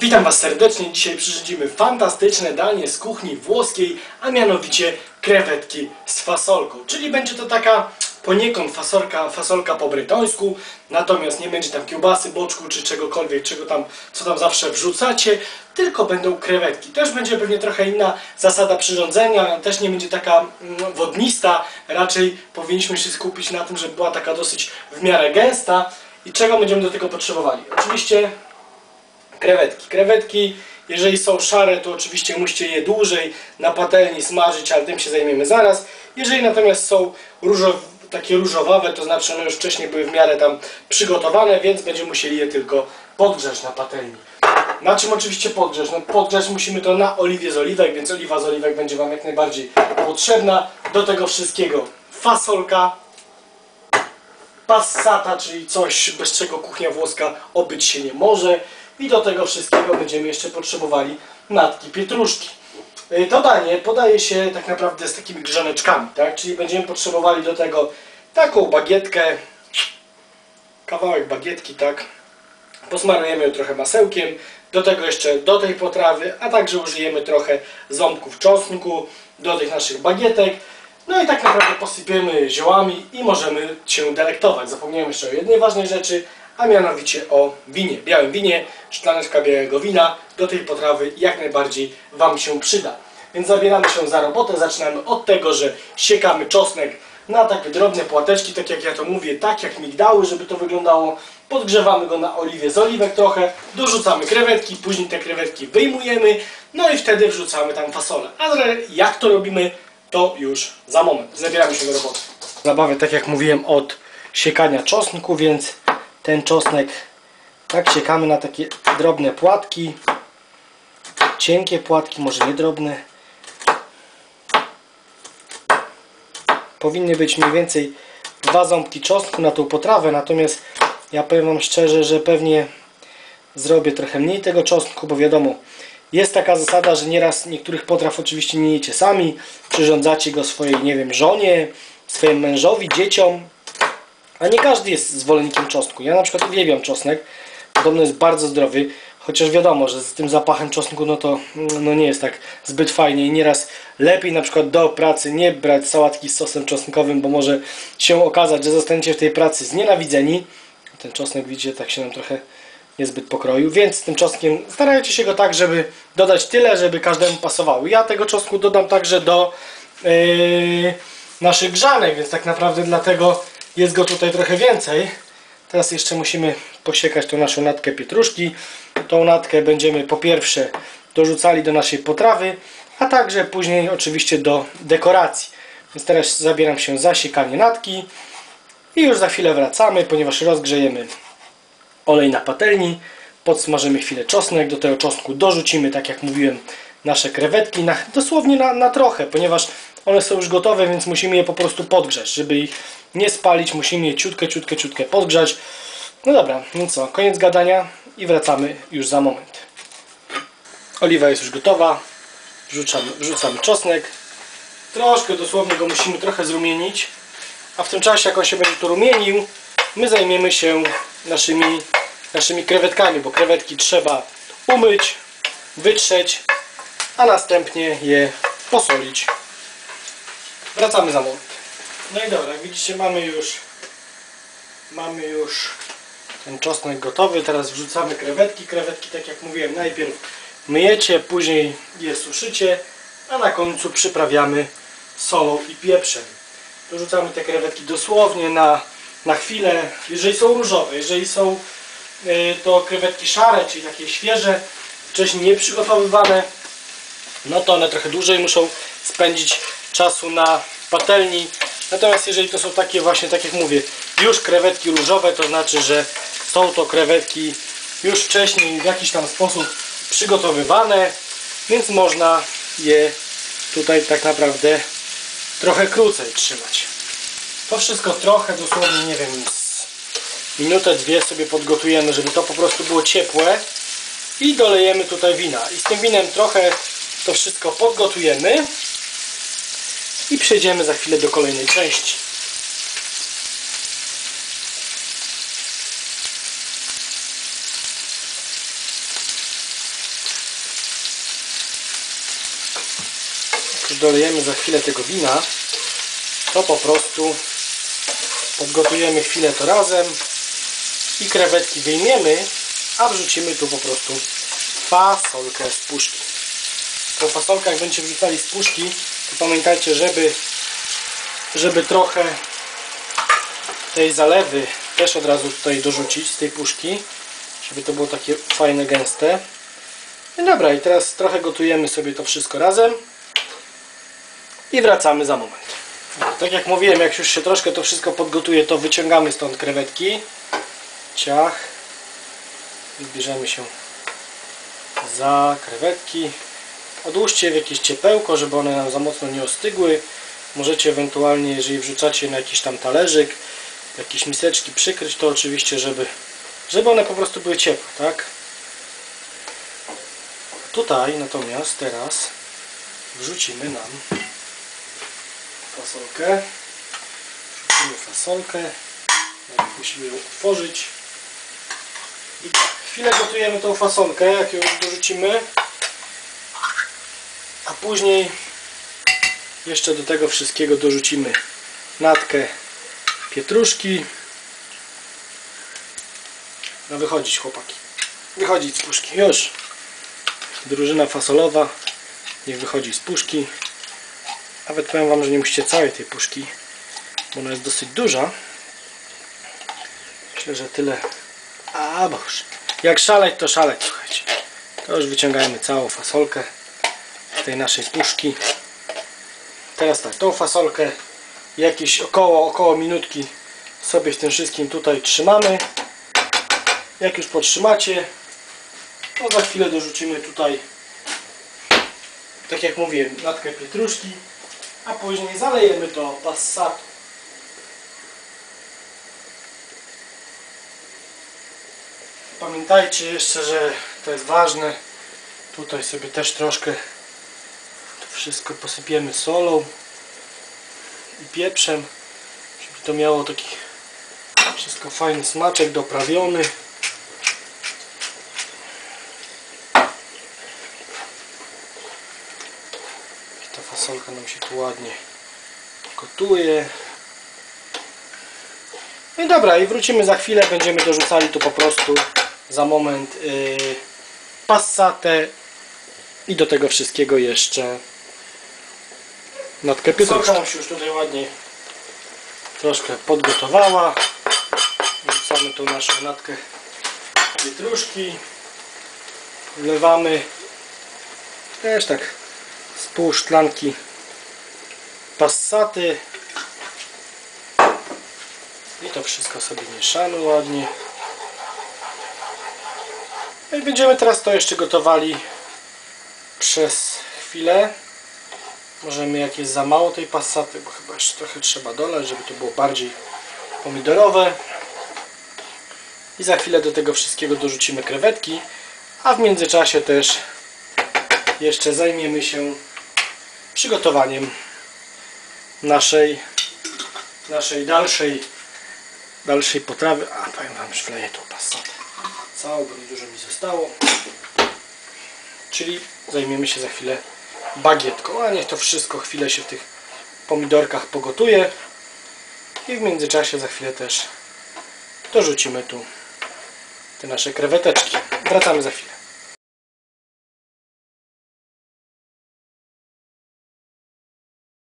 Witam Was serdecznie. Dzisiaj przyrządzimy fantastyczne danie z kuchni włoskiej, a mianowicie krewetki z fasolką. Czyli będzie to taka poniekąd fasolka, fasolka po brytońsku, natomiast nie będzie tam kiełbasy, boczku czy czegokolwiek, czego tam, co tam zawsze wrzucacie, tylko będą krewetki. Też będzie pewnie trochę inna zasada przyrządzenia, też nie będzie taka mm, wodnista, raczej powinniśmy się skupić na tym, żeby była taka dosyć w miarę gęsta. I czego będziemy do tego potrzebowali? Oczywiście krewetki. Krewetki, jeżeli są szare, to oczywiście musicie je dłużej na patelni smażyć, ale tym się zajmiemy zaraz. Jeżeli natomiast są różow, takie różowawe, to znaczy one już wcześniej były w miarę tam przygotowane, więc będziemy musieli je tylko podgrzać na patelni. Na czym oczywiście podgrzać? No podgrzać musimy to na oliwie z oliwek, więc oliwa z oliwek będzie Wam jak najbardziej potrzebna. Do tego wszystkiego fasolka, passata, czyli coś, bez czego kuchnia włoska obyć się nie może. I do tego wszystkiego będziemy jeszcze potrzebowali natki pietruszki. Y, To danie podaje się tak naprawdę z takimi grzaneczkami, tak? Czyli będziemy potrzebowali do tego taką bagietkę, kawałek bagietki, tak? Posmarujemy ją trochę masełkiem, do tego jeszcze do tej potrawy, a także użyjemy trochę ząbków czosnku do tych naszych bagietek. No i tak naprawdę posypiemy ziołami i możemy się delektować. Zapomniałem jeszcze o jednej ważnej rzeczy, a mianowicie o winie. Białym winie, szklaneczka białego wina do tej potrawy jak najbardziej Wam się przyda. Więc zabieramy się za robotę. Zaczynamy od tego, że siekamy czosnek na takie drobne płateczki, tak jak ja to mówię, tak jak migdały, żeby to wyglądało. Podgrzewamy go na oliwie z oliwek trochę, dorzucamy krewetki, później te krewetki wyjmujemy, no i wtedy wrzucamy tam fasolę. Ale jak to robimy, to już za moment. Zabieramy się do roboty. Zabawę, tak jak mówiłem, od siekania czosnku, więc ten czosnek tak siekamy na takie drobne płatki. Cienkie płatki, może nie drobne. Powinny być mniej więcej dwa ząbki czosnku na tą potrawę, natomiast ja powiem Wam szczerze, że pewnie zrobię trochę mniej tego czosnku, bo wiadomo, jest taka zasada, że nieraz niektórych potraw oczywiście nie jecie sami, przyrządzacie go swojej, nie wiem, żonie, swojemu mężowi, dzieciom, a nie każdy jest zwolennikiem czosnku. Ja na przykład uwielbiam czosnek, podobno jest bardzo zdrowy, chociaż wiadomo, że z tym zapachem czosnku no to no nie jest tak zbyt fajnie i nieraz lepiej na przykład do pracy nie brać sałatki z sosem czosnkowym, bo może się okazać, że zostaniecie w tej pracy znienawidzeni. Ten czosnek widzicie, tak się nam trochę niezbyt pokroił, więc z tym czosnkiem starajcie się go tak, żeby dodać tyle, żeby każdemu pasowało. Ja tego czosnku dodam także do yy, naszych grzanek, więc tak naprawdę dlatego jest go tutaj trochę więcej. Teraz jeszcze musimy posiekać tą naszą natkę pietruszki. Tą natkę będziemy po pierwsze dorzucali do naszej potrawy, a także później oczywiście do dekoracji. Więc teraz zabieram się za siekanie natki i już za chwilę wracamy, ponieważ rozgrzejemy olej na patelni, podsmażymy chwilę czosnek, do tego czosnku dorzucimy, tak jak mówiłem, nasze krewetki, na, dosłownie na, na trochę, ponieważ one są już gotowe, więc musimy je po prostu podgrzać, żeby ich nie spalić, musimy je ciutkę, ciutkę, ciutkę podgrzać. No dobra, no co, koniec gadania i wracamy już za moment. Oliwa jest już gotowa, wrzucamy, wrzucamy czosnek, troszkę dosłownie go musimy trochę zrumienić, a w tym czasie jak on się będzie tu rumienił, my zajmiemy się naszymi, naszymi krewetkami, bo krewetki trzeba umyć, wytrzeć, a następnie je posolić. Wracamy za moment. No i dobra, jak widzicie mamy już mamy już ten czosnek gotowy. Teraz wrzucamy krewetki. Krewetki, tak jak mówiłem, najpierw myjecie, później je suszycie, a na końcu przyprawiamy solą i pieprzem. Dorzucamy te krewetki dosłownie na, na chwilę, jeżeli są różowe, jeżeli są y, to krewetki szare, czyli takie świeże, wcześniej nieprzygotowywane, no to one trochę dłużej muszą spędzić czasu na patelni. Natomiast jeżeli to są takie właśnie, tak jak mówię, już krewetki różowe, to znaczy, że są to krewetki już wcześniej w jakiś tam sposób przygotowywane, więc można je tutaj tak naprawdę trochę krócej trzymać. To wszystko trochę, dosłownie, nie wiem, minutę, dwie sobie podgotujemy, żeby to po prostu było ciepłe i dolejemy tutaj wina. I z tym winem trochę to wszystko podgotujemy i przejdziemy za chwilę do kolejnej części. Jak już dolejemy za chwilę tego wina, to po prostu podgotujemy chwilę to razem i krewetki wyjmiemy, a wrzucimy tu po prostu fasolkę z puszki. Tą fasolkę jak będziecie wrzucali z puszki, to pamiętajcie, żeby, żeby trochę tej zalewy też od razu tutaj dorzucić z tej puszki, żeby to było takie fajne, gęste. No dobra, i teraz trochę gotujemy sobie to wszystko razem i wracamy za moment. Tak jak mówiłem, jak już się troszkę to wszystko podgotuje, to wyciągamy stąd krewetki. Ciach. I bierzemy się za krewetki. Odłóżcie w jakieś ciepełko, żeby one nam za mocno nie ostygły. Możecie ewentualnie, jeżeli wrzucacie na jakiś tam talerzyk, jakieś miseczki przykryć to oczywiście, żeby, żeby one po prostu były ciepłe, tak? Tutaj natomiast teraz wrzucimy nam fasolkę. Wrzucimy fasolkę. Musimy ją otworzyć. I tak, chwilę gotujemy tą fasolkę, jak ją dorzucimy. A później jeszcze do tego wszystkiego dorzucimy natkę pietruszki. No wychodzić chłopaki. Wychodzić z puszki. Już. Drużyna fasolowa. Niech wychodzi z puszki. Nawet powiem Wam, że nie musicie całej tej puszki, bo ona jest dosyć duża. Myślę, że tyle. A boż. Jak szaleć, to szaleć, słuchajcie. To już wyciągajmy całą fasolkę tej naszej puszki. Teraz tak, tą fasolkę jakieś około, około minutki sobie w tym wszystkim tutaj trzymamy. Jak już podtrzymacie, to za chwilę dorzucimy tutaj, tak jak mówiłem, natkę pietruszki, a później zalejemy to passatu. Pamiętajcie jeszcze, że to jest ważne. Tutaj sobie też troszkę wszystko posypiemy solą i pieprzem, żeby to miało taki wszystko fajny smaczek doprawiony. I ta fasolka nam się tu ładnie gotuje. No i dobra, i wrócimy za chwilę, będziemy dorzucali tu po prostu za moment yy, passatę i do tego wszystkiego jeszcze natkę pietruszki. nam się już tutaj ładnie troszkę podgotowała. Wrzucamy tą naszą natkę pietruszki. Wlewamy też tak z pół szklanki passaty. I to wszystko sobie mieszamy ładnie. No i będziemy teraz to jeszcze gotowali przez chwilę. Możemy jak jest za mało tej passaty, bo chyba jeszcze trochę trzeba dolać, żeby to było bardziej pomidorowe. I za chwilę do tego wszystkiego dorzucimy krewetki, a w międzyczasie też jeszcze zajmiemy się przygotowaniem naszej naszej dalszej dalszej potrawy. A powiem wam, że wleję tą passatę. Całą, bo dużo mi zostało. Czyli zajmiemy się za chwilę bagietką, a niech to wszystko chwilę się w tych pomidorkach pogotuje i w międzyczasie za chwilę też dorzucimy tu te nasze kreweteczki. Wracamy za chwilę.